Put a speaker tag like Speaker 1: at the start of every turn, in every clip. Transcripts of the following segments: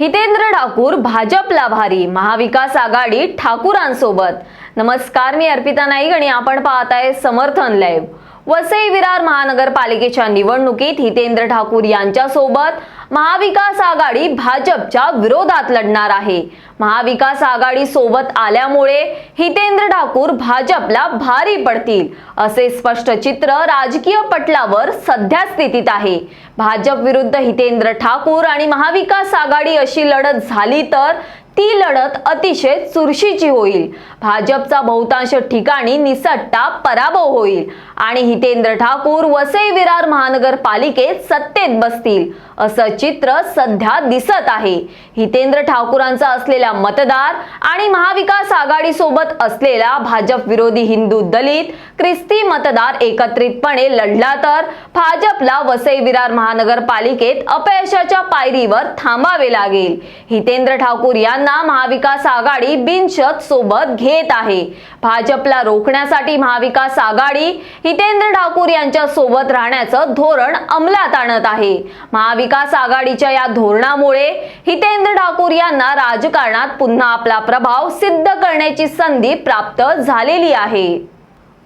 Speaker 1: हितेंद्र ठाकूर भाजपला भारी महाविकास आघाडी ठाकूरांसोबत. नमस्कार मी अर्पिता नाईक आणि आपण पाहत आहे समर्थन लाईव्ह वसई विरार महानगरपालिकेच्या निवडणुकीत हितेंद्र ठाकूर यांच्यासोबत महाविकास आघाडी भाजपच्या विरोधात लढणार आहे. महाविकास आघाडी सोबत आल्यामुळे हितेंद्र ठाकूर भाजपला भारी पडतील असे स्पष्ट चित्र राजकीय पटलावर सध्या स्थितीत आहे. भाजप विरुद्ध हितेंद्र ठाकूर आणि महाविकास आघाडी अशी लढत झाली तर ती लढत अतिशय चुरशीची होईल. भाजपचा बहुतांश ठिकाणी निसट्टा पराभव होईल आणि हितेंद्र ठाकूर वसई विरार महानगरपालिकेत सत्तेत बसतील असं चित्र सध्या दिसत आहे. हितेंद्र ठाकूरांचा असलेला मतदार आणि महाविकास आघाडी सोबत असलेला भाजप विरोधी हिंदू दलित ख्रिस्ती मतदार एकत्रितपणे लढला तर भाजपला वसई विरार महानगरपालिकेत अपयशाच्या पायरीवर थांबावे लागेल. हितेंद्र ठाकूर यांना महाविकास आघाडी बिनशत सोबत घेत आहे. भाजपला रोखण्यासाठी महाविकास आघाडी हितेंद्र ठाकूर यांच्या सोबत राहण्याचं धोरण अंमलात आणत आहे. महाविकास आघाडीच्या या धोरणामुळे हितेंद्र ठाकूर यांना राजकारणात पुन्हा आपला प्रभाव सिद्ध करण्याची संधी प्राप्त झालेली आहे.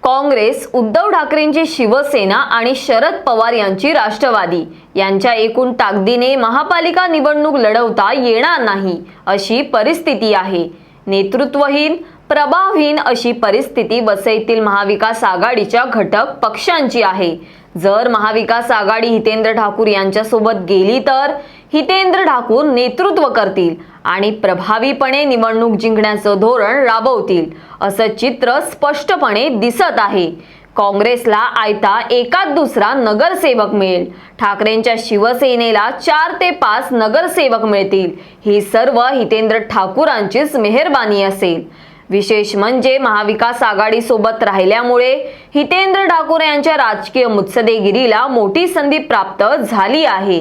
Speaker 1: काँग्रेस उद्धव ठाकरेंची शिवसेना आणि शरद पवार यांची राष्ट्रवादी. यांच्या एकूण ताकदीने महापालिका निवडणूक लढवता येणार नाही अशी परिस्थिती आहे. नेतृत्वहीन प्रभावहीन अशी परिस्थिती वसईतील महाविकास आघाडीच्या घटक पक्षांची आहे. जर महाविकास आघाडी हितेंद्र ठाकूर यांच्यासोबत गेली तर हितेंद्र ठाकूर नेतृत्व करतील. आणि प्रभावीपणे निवडणूक जिंकण्याचं धोरण राबवतील असं चित्र स्पष्टपणे दिसत आहे. काँग्रेसला आयता एकात दुसरा नगरसेवक मिळेल. ठाकरेंच्या शिवसेनेला चार ते पाच नगरसेवक मिळतील. ही सर्व हितेंद्र ठाकूरांचीच मेहरबानी असेल. विशेष म्हणजे महाविकास आघाडी सोबत राहिल्यामुळे हितेंद्र ठाकूर यांच्या राजकीय मुत्सदेगिरीला मोठी संधी प्राप्त झाली आहे.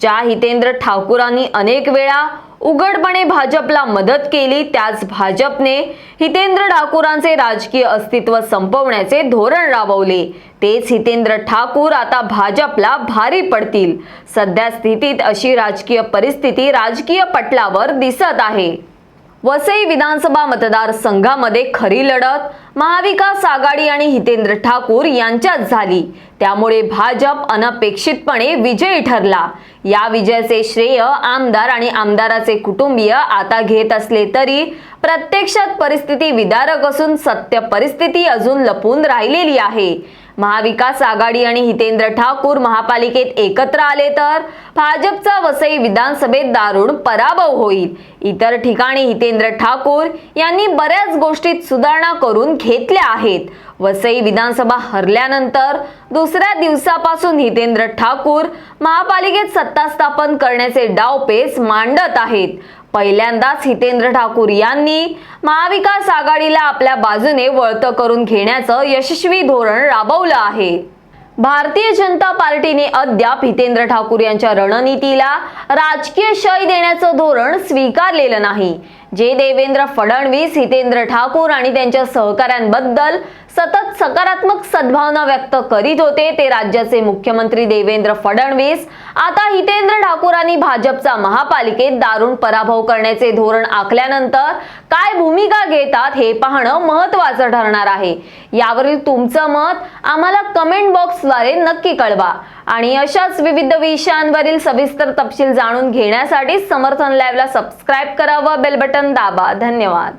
Speaker 1: ज्या हितेंद्र ठाकूरांनी अनेक वेळा उघडपणे भाजपला मदत केली. त्याच भाजपने हितेंद्र ठाकूरांचे राजकीय अस्तित्व संपवण्याचे धोरण राबवले. तेच हितेंद्र ठाकूर आता भाजपला भारी पडतील. सध्या स्थितीत अशी राजकीय परिस्थिती राजकीय पटलावर दिसत आहे. वसई विधानसभा मतदारसंघामध्ये खरी लढत महाविकास आघाडी आणि हितेंद्र ठाकूर यांच्यात झाली. त्यामुळे भाजप अनपेक्षितपणे विजयी ठरला. या विजयाचे श्रेय आमदार आणि आमदाराचे कुटुंबीय आता घेत असले तरी प्रत्यक्षात परिस्थिती विदारक असून सत्य परिस्थिती अजून लपून राहिलेली आहे. महाविकास आघाडी आणि हितेंद्र ठाकूर महापालिकेत एकत्र आले तर भाजपचा वसई विधानसभेत दारुण पराभव होईल. इतर ठिकाणी हितेंद्र ठाकूर यांनी बऱ्याच गोष्टीत सुधारणा करून घेतल्या आहेत. वसई विधानसभा हरल्यानंतर दुसऱ्या दिवसापासून हितेंद्र ठाकूर महापालिकेत सत्ता स्थापन करण्याचे डावपेच मांडत आहेत. पहिल्यांदाच हितेंद्र ठाकूर यांनी महाविकास आघाडीला आपल्या बाजूने वळतं करून घेण्याचं यशस्वी धोरण राबवलं आहे. भारतीय जनता पार्टीने अद्याप हितेंद्र ठाकूर यांच्या रणनीतीला राजकीय शय देण्याचं धोरण स्वीकारलेलं नाही. जे देवेंद्र फडणवीस हितेंद्र ठाकूर आणि त्यांच्या सहकाऱ्यांबद्दल सतत सकारात्मक सद्भावना व्यक्त करीत होते ते राज्याचे मुख्यमंत्री देवेंद्र फडणवीस आता हितेंद्र ठाकूरांनी भाजपचा महापालिकेत दारुण पराभव करण्याचे धोरण आखल्यानंतर काय भूमिका घेतात हे पाहणं महत्वाचं ठरणार आहे. यावरील तुमचं मत आम्हाला कमेंट बॉक्सद्वारे नक्की कळवा. आणि अशाच विविध विषयांवरील सविस्तर तपशील जाणून घेण्यासाठी समर्थन लाईव्हला सबस्क्राईब करावं बेल बटन दाबा. धन्यवाद.